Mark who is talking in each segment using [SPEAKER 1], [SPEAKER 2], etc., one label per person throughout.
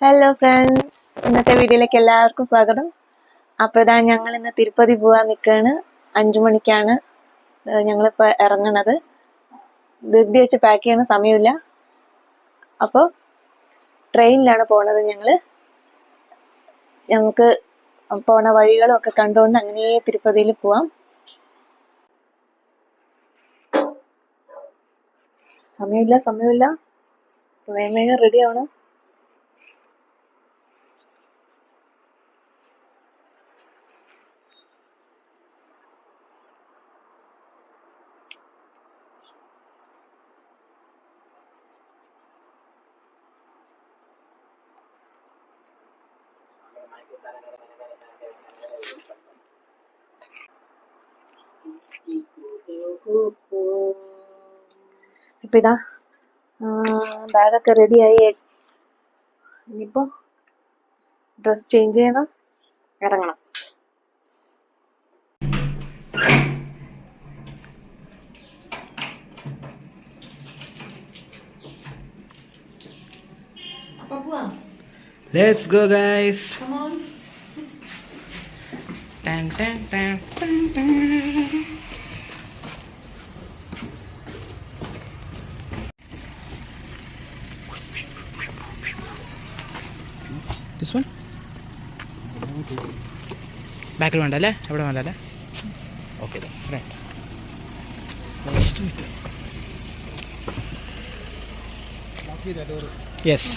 [SPEAKER 1] Hello friends ഇന്നത്തെ വീഡിയോയിലേക്ക് എല്ലാവർക്കും സ്വാഗതം. അപ്പോൾ ഇതാ ഞങ്ങൾ ഇന്ന് തിരുപ്പതി പോവാൻ നിൽക്കുകയാണ് അഞ്ചു മണിക്കാണ്. ഞങ്ങളിപ്പോ ഇറങ്ങണത്. ധൃതി വെച്ച് പാക്ക് ചെയ്യണ സമയമില്ല. അപ്പോൾ ട്രെയിനിലാണ് പോണത് ഞങ്ങൾ നമുക്ക് പോണ വഴികളും ഒക്കെ കണ്ടുകൊണ്ട് അങ്ങനെ തിരുപ്പതിയിൽ പോവാം. സമയമില്ല സമയമില്ല. വേഗം വേഗം റെഡി ആവണം. ഇപ്പൊ ഇതാ ബാഗൊക്കെ റെഡിയായി ഇനിയിപ്പോ ഡ്രസ് ചേഞ്ച് ചെയ്യണം ഇറങ്ങണം.
[SPEAKER 2] Let's go, guys. Come on. Tan, tan, tan, tan, tan. This one? ബാക്കിൽ വേണ്ട അല്ലേ എവിടെ വേണ്ട അല്ലേ ഓക്കെ ഫ്രണ്ട് യെസ്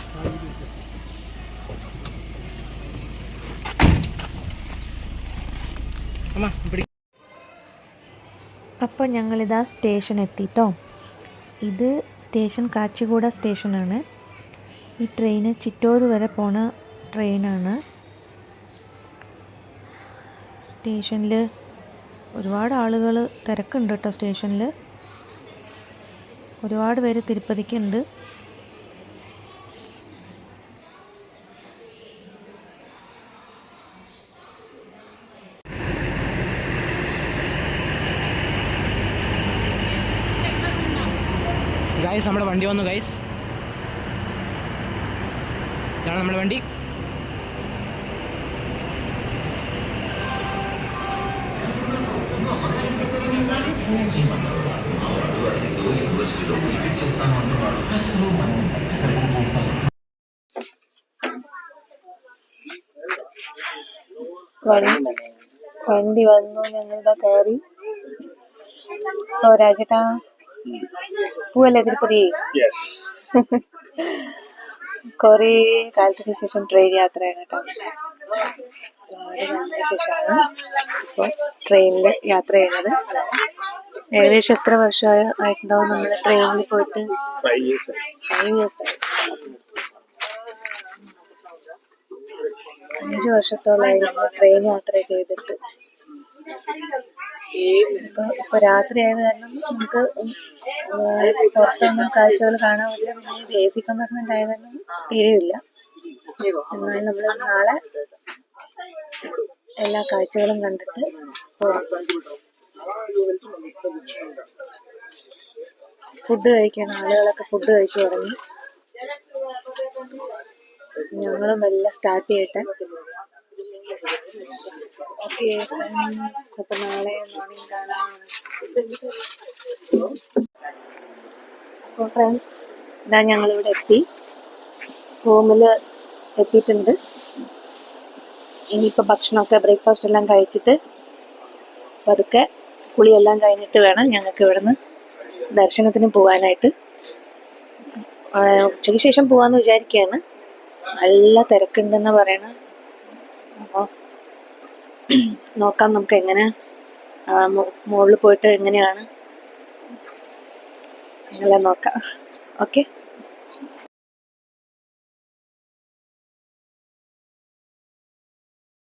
[SPEAKER 3] അപ്പോൾ ഞങ്ങളിതാ സ്റ്റേഷൻ എത്തിട്ടോ ഇത് സ്റ്റേഷൻ കാച്ചിഗൂഡ സ്റ്റേഷനാണ്. ഈ ട്രെയിന് ചിറ്റൂർ വരെ പോണ ട്രെയിനാണ്. സ്റ്റേഷനിൽ ഒരുപാട് ആളുകൾ തിരക്കുണ്ട് കേട്ടോ സ്റ്റേഷനിൽ ഒരുപാട് പേര് തിരുപ്പതിക്കുണ്ട്.
[SPEAKER 2] ഗൈസ് നമ്മുടെ വണ്ടി വന്നു ഗൈസ് ഇതാണ് നമ്മുടെ വണ്ടി.
[SPEAKER 1] വണ്ടി വന്നു ഞങ്ങളുടെ കയറി. ഓ രാജേട്ടാ. പോവല്ലേ തിരുപ്പതി? കൊറേ കാലത്തിന് ശേഷം ട്രെയിൻ യാത്രയാണ് കേട്ടോ. ട്രെയിനിൽ ശേഷമാണ് ട്രെയിനിൽ യാത്ര ചെയ്യുന്നത്. ഏകദേശം എത്ര വർഷമായ ആയിട്ടുണ്ടാവും നമ്മൾ ട്രെയിനിൽ പോയിട്ട്? ഫൈവ് ഇയേഴ്സ് അഞ്ചു വർഷത്തോളമായി നമ്മൾ ട്രെയിൻ യാത്ര ചെയ്തിട്ട്. ഇപ്പൊ രാത്രി ആയത് കാരണം നമുക്ക് പുറത്തൊന്നും കാഴ്ചകൾ കാണാൻ പറ്റില്ല എ സി കമ്പാർട്ട്മെന്റ് ആയത് കാരണം തീരെയില്ല. എന്നാലും നമ്മൾ നാളെ എല്ലാ കാഴ്ചകളും കണ്ടിട്ട് പോവാം. ഫുഡ് കഴിക്കാൻ ആളുകളൊക്കെ ഫുഡ് കഴിച്ചു തുടങ്ങി. ഞങ്ങളും എല്ലാം സ്റ്റാർട്ട് ചെയ്യട്ടെ. അപ്പൊ മോർണിംഗ് അപ്പോൾ ഫ്രണ്ട്സ് ഇതാ ഞങ്ങളിവിടെ എത്തി. റൂമിൽ എത്തിയിട്ടുണ്ട്. ഇനിയിപ്പോൾ ഭക്ഷണമൊക്കെ ബ്രേക്ക്ഫാസ്റ്റ് എല്ലാം കഴിച്ചിട്ട് പതുക്കെ കുളിയെല്ലാം കഴിഞ്ഞിട്ട് വേണം ഞങ്ങൾക്ക് ഇവിടുന്ന് ദർശനത്തിന് പോകാനായിട്ട്. ഉച്ചയ്ക്ക് ശേഷം പോവാന്ന് വിചാരിക്കുകയാണ് നല്ല തിരക്കുണ്ടെന്ന് പറയണം. അപ്പോൾ നോക്കാം നമുക്ക് എങ്ങനെ മുകളിൽ പോയിട്ട് എങ്ങനെയാണ്. അങ്ങനെ നോക്കാം. ഓക്കെ.